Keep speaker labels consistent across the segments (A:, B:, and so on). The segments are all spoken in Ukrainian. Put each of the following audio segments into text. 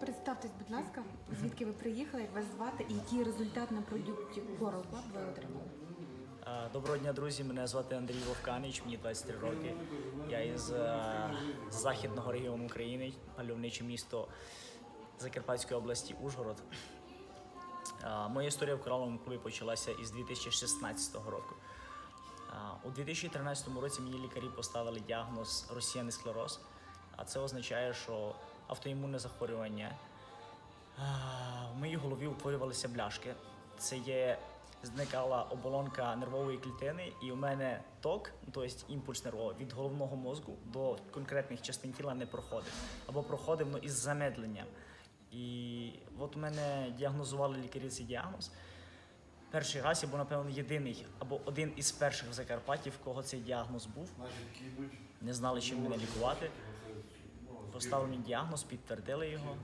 A: Представтесь, будь ласка, звідки ви приїхали, як вас звати і який результат на продукті Coral Club ви отримали?
B: Доброго дня, друзі. Мене звати Андрій Вовканич, мені 23 роки. Я із е, західного регіону України, мальовниче місто Закарпатської області Ужгород. Моя історія в кораловому клубі почалася із 2016 року. У 2013 році мені лікарі поставили діагноз розсіяний склероз, а це означає, що автоімунне захворювання В моїй голові утворювалися бляшки. Це є зникала оболонка нервової клітини, і у мене ток, тобто імпульс нервовий від головного мозку до конкретних частин тіла не проходив. Або проходив ну, із замедленням. І от у мене діагнозували лікарі цей діагноз. Перший раз я був, напевно, єдиний або один із перших в Закарпатті, в кого цей діагноз був. Не знали, чим мене лікувати. Поставили мені діагноз, підтвердили його.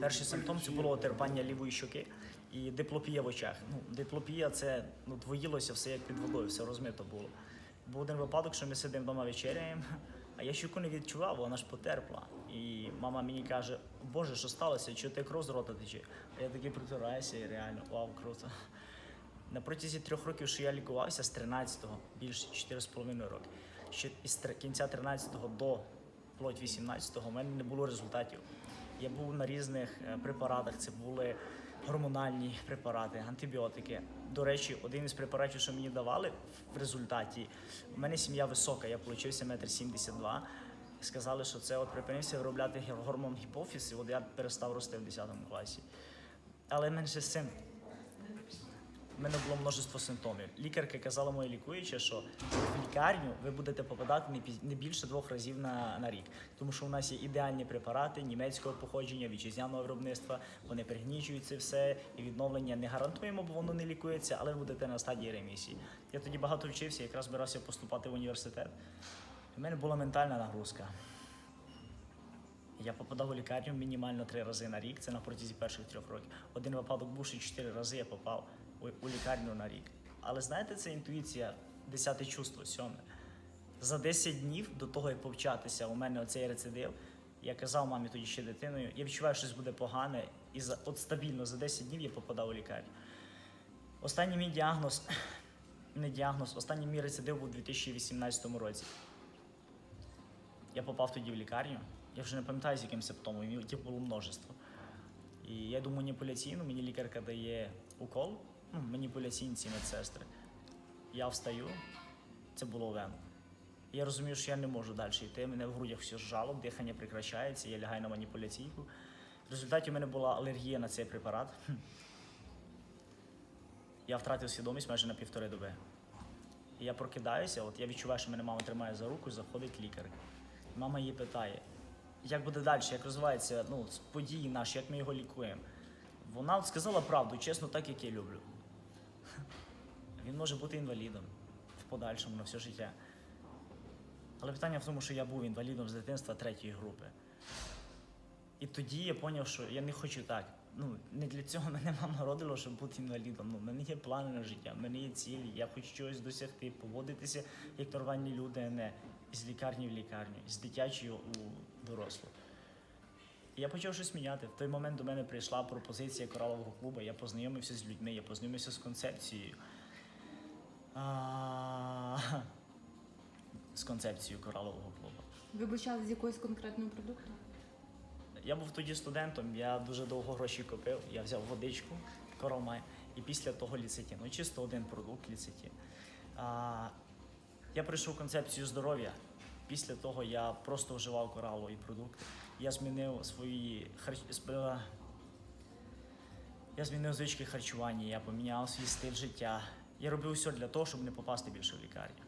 B: Перший симптом це було отерпання лівої щоки і диплопія в очах. Ну, диплопія це ну, двоїлося все як під водою, все розмито було. Був один випадок, що ми сидимо вдома вечеряємо, а я щоку не відчував, вона ж потерпла. І мама мені каже: Боже, що сталося? Чого ти кров з рота тече? А я такий притираюся і реально, вау, круто. На протязі трьох років, що я лікувався з 13-го, більше 4,5 роки. Ще із кінця 13-го до вплоть 18-го в мене не було результатів. Я був на різних е, препаратах. Це були гормональні препарати, антибіотики. До речі, один із препаратів, що мені давали в результаті, у мене сім'я висока, я получився метр сімдесят два. Сказали, що це от припинився виробляти гормон гіпофіз, і от я перестав рости в 10 класі. Але менше з цим. У мене було множество симптомів. Лікарка казала моя лікуюча, що в лікарню ви будете попадати не більше двох разів на, на рік, тому що у нас є ідеальні препарати німецького походження, вітчизняного виробництва. Вони пригнічують це все і відновлення не гарантуємо, бо воно не лікується, але ви будете на стадії ремісії. Я тоді багато вчився, якраз збирався поступати в університет. У мене була ментальна нагрузка. Я попадав у лікарню мінімально три рази на рік, це на протязі перших трьох років. Один випадок був, що чотири рази я попав у, лікарню на рік. Але знаєте, це інтуїція, десяте чувство, сьоме. За 10 днів до того, як повчатися, у мене оцей рецидив. Я казав мамі тоді ще дитиною, я відчуваю, що щось буде погане, і за, от стабільно за 10 днів я попадав у лікарню. Останній мій діагноз, не діагноз, останній мій рецидив був у 2018 році. Я попав тоді в лікарню. Я вже не пам'ятаю, з яким симптомом, їх було множество. І я йду маніпуляційну, мені лікарка дає укол, маніпуляційні ці медсестри. Я встаю, це було вену. Я розумію, що я не можу далі йти. Мене в грудях все зжало, дихання прекращається, я лягаю на маніпуляційку. В результаті в мене була алергія на цей препарат. Я втратив свідомість майже на півтори доби. Я прокидаюся, от я відчуваю, що мене мама тримає за руку, заходить лікар. Мама її питає, як буде далі, як розвиваються ну, події наші, як ми його лікуємо. Вона сказала правду, чесно, так як я люблю. Він може бути інвалідом в подальшому на все життя. Але питання в тому, що я був інвалідом з дитинства третьої групи. І тоді я зрозумів, що я не хочу так. Ну, не для цього мене мама народила, щоб бути інвалідом. Ну, в мене є плани на життя, в мене є цілі, я хочу чогось досягти, поводитися як нормальні люди, а не з лікарні в лікарню, з дитячої у дорослу. Я почав щось міняти. В той момент до мене прийшла пропозиція коралового клубу. Я познайомився з людьми, я познайомився з концепцією. А, З концепцією коралового клубу.
A: Ви почали з якогось конкретного продукту?
B: Я був тоді студентом, я дуже довго гроші купив. Я взяв водичку, коромай, і після того ліцетін. Ну, чисто один продукт ліцетін. А, я прийшов концепцію здоров'я. Після того я просто вживав коралові продукти. Я змінив свої харч... Я змінив звички харчування, я поміняв свій стиль життя. Я робив все для того, щоб не попасти більше в лікарню.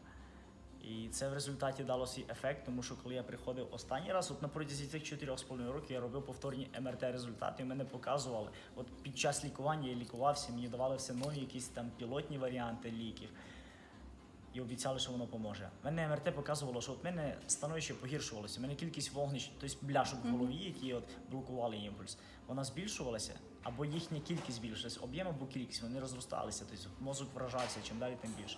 B: І це в результаті дало свій ефект, тому що коли я приходив останній раз, от на протязі цих 4,5 років я робив повторні МРТ-результати, і мене показували. От під час лікування я лікувався, мені давали все нові якісь там пілотні варіанти ліків. І обіцяли, що воно поможе. У мене МРТ показувало, що от в мене становище погіршувалося. У мене кількість вогнищ, тобто бляшок в голові, які от блокували імпульс, вона збільшувалася, або їхня кількість збільшилась, об'єм або кількість, вони розросталися. Тобто мозок вражався, чим далі, тим більше.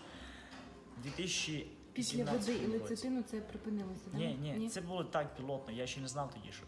B: 2018
A: Після води і
B: році.
A: лецитину це припинилося, так?
B: Ні, ні, це було так пілотно, я ще не знав тоді, що.